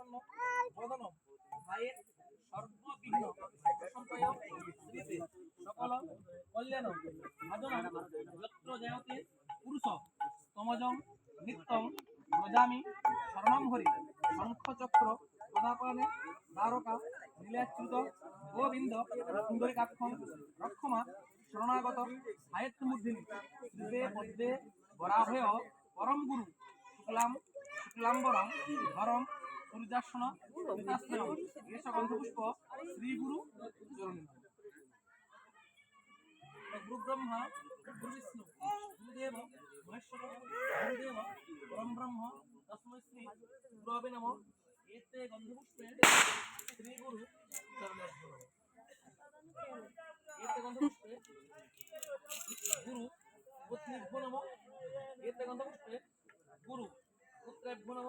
প্রসন্ন বদনম ভাইয়ের সর্ববিঘ্ন সম্পয় শ্রীতে সকল কল্যাণ সাধনম যত্র জয়তে পুরুষ তমজং নিত্যং ব্রজামি শরণম শঙ্খচক্র গদাপানে দ্বারকা নীলাচ্যুত গোবিন্দ সুন্দরিকাক্ষম রক্ষমা শরণাগত সাহিত্যমূর্ধিনী শ্রীতে পদ্মে বরাভয় পরম গুরু শুক্লাম শুক্লাম্বরম ধরম সূর্যাসন গন্ধপুষ্প শ্রী গুরু চরণী গুরু ব্রহ্মা গুরু বিষ্ণু গুরুদেব, মহেশ্বর, গুরুদেব পরম ব্রহ্ম তস্মৈ শ্রী গুরবে নম। এতে গন্ধপুষ্পে শ্রী গুরু চরণে এতে গন্ধপুষ্পে গুরু পত্নীভ্যো নম। এতে গন্ধপুষ্পে গুরু পুত্রেভ্যো নম।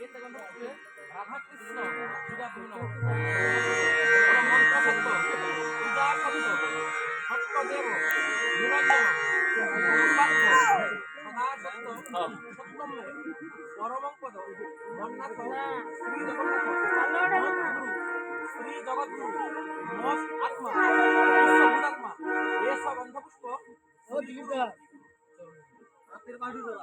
রাধাকৃষ্ণ নম মন্ত্রসত্য পূজা সত্য সত্যদেব নিরঞ্জন সদাসত্য সত্যম পরমপদ বন্যাথ শ্রী জগদ্গুরু শ্রী জগদ্গুরু নমস আত্মা বিশ্বভূতাত্মা এস গন্ধপুষ্প শ্রী গুরু হাতের বাড়ি ধরো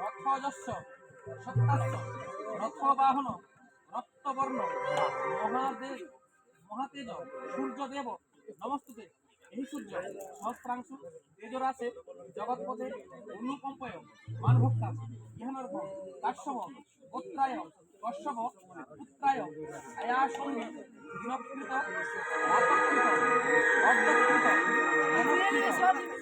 রথযস্য সত্তাস্য রথবাহন, রক্তবর্ণ, মহাদেব, মহাতেজ, সূর্যদেব, নমস্তুতে। এই সূর্য সহস্রাংশু তেজরাসে জগৎপথে অনুকম্পয় মানভক্তা ইহানর্ভ কাশ্যপ, গোত্রায়, কশ্যপ, পুত্রায় আয়াসঙ্গে দিনকৃত অর্ধকৃত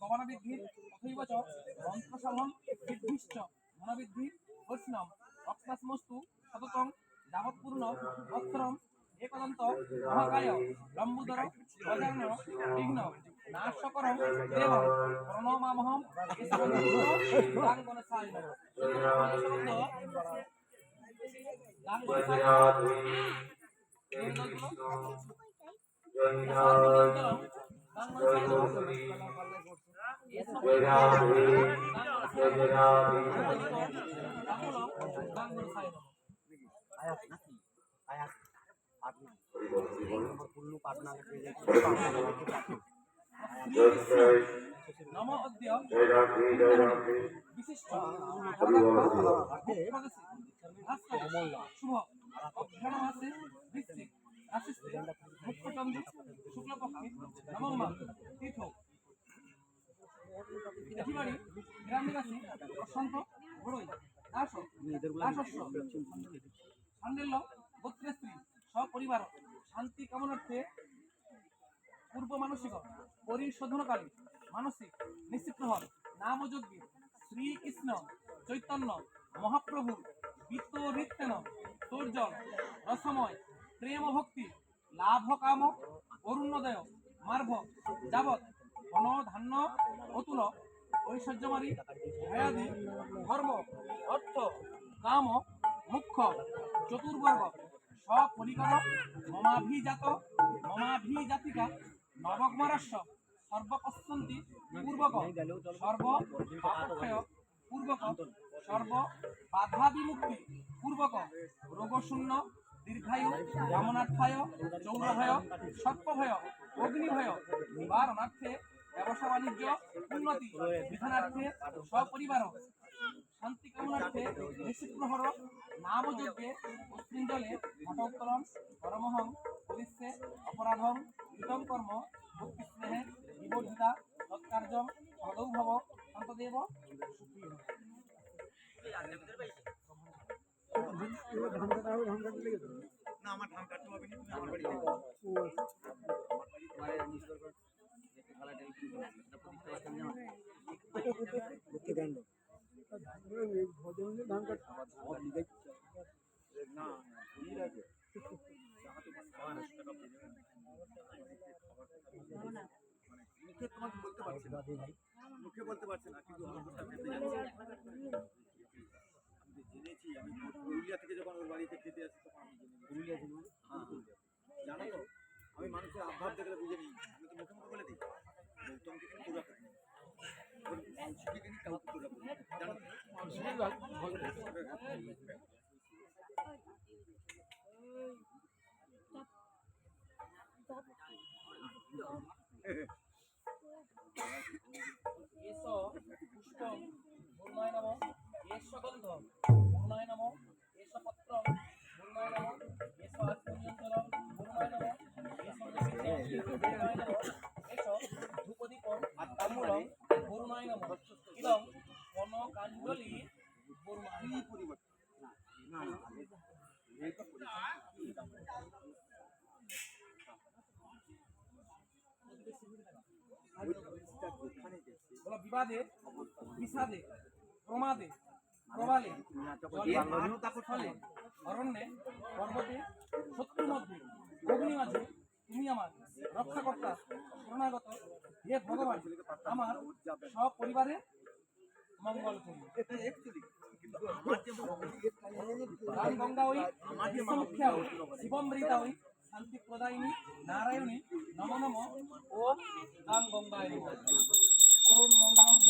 গমনবৃদ্ধির অথৈব চ মন্ত্রসভম বৃদ্ধিশ্চ মনোবৃদ্ধি বৈষ্ণব রক্তাসমস্তু সততং যাবৎপূর্ণ বৎসরম একদন্ত মহাকায় লম্বুদর অজার্ণ বিঘ্ন নাশকরম দেব প্রণমামহম পাটনা নম। শুক্লপক্ষে নবম মাস তীর্থ এঠিবাড়ি গ্রাম নিবাসী প্রশান্ত বড়ই দাস দাসস্য সান্ডিল্য গোত্রের স্ত্রী সপ পরিবার শান্তি কামনার্থে পূর্ব মানসিক পরিশোধনকারী মানসিক নিশ্চিত হন। নাম যজ্ঞে শ্রীকৃষ্ণ চৈতন্য মহাপ্রভু বিত্তরিত্তেন সূর্য রসময় প্রেম ভক্তি লাভ কাম অরুণোদয় মার্ভ যাবৎ ধন ধান্য অতুল ঐশ্বর্যমারী ভয়াদি ধর্ম অর্থ কাম মুখ্য চতুর্বর্গ। সপরিকর মমাভিজাত, মমাভিজাতিকা নবকুমারস্য সর্বপশ্যন্তি পূর্বক সর্ব পূর্বক সর্ব বাধা বিমুক্তি পূর্বক, রোগশূন্য, দীর্ঘায়ু কামনার্থায় চৌরভয় সর্পভয় অগ্নিভয় নিবারণার্থে ব্যবসা বাণিজ্য উন্নতি, বিধানার্থে সপরিবার শান্তি কামনার্থে নিশ্চিতপ্রহর নামযজ্ঞে অস্মিঞ্জলে ঘটোত্তরণ পরমহং, পুলিশে অপরাধং কৃতং কর্ম, ভক্তি স্নেহে বিবর্ধিতা, তৎকার্যম সদৌ ভব না, আমার ধান কাটতে হবে না, তুমি আমার বাড়ি দেখো তোমার নিশ্চিত করে খেলাটা কি করবে এটা প্রতিষ্ঠা করতে আমি না ঠিক আছে মুখে তোমাকে বলতে পারছি না মুখে বলতে পারছি না কিন্তু যাচ্ছে আমি জেনেছি আমি পুরুলিয়া থেকে যখন ওর বাড়িতে খেতে আসি তখন আমি জেনে পুরুলিয়া হ্যাঁ জানো তো আমি মানুষের আভাব দেখলে বুঝে নিই। আমি তো মুখে মুখে বলে দিই। গৌতমকে কিন্তু পুরো ওর মাংসকে কিন্তু কাউকে পুরো খাই জানো? এস পুষ্পম পূর্ণায় নম এস গন্ধ পূর্ণায় নম এস পত্রম পূর্ণায় নম এস আত্মনিয়ন্ত্রণ পূর্ণায় নম এস পূর্ণায় নম এস ধূপদীপম তাম্বূলম পূর্ণায় নম ইদং কনকাঞ্জলি পূর্ণায় পরিবর্তন না না না বলো বিবাদে বিষাদে প্রমাদে প্রবালে ফলে অরণ্যে পর্বতে শত্রু মধ্যে অগ্নি মাঝে তুমি আমার রক্ষাকর্তা শরণাগত হে ভগবান আমার সব পরিবারে মঙ্গল করি। গঙ্গা ওই মুখ্যা ওই শিবমৃতা ওই শান্তি প্রদায়িনী নারায়ণী নম নম ও রাম গঙ্গায় নমঃ ওম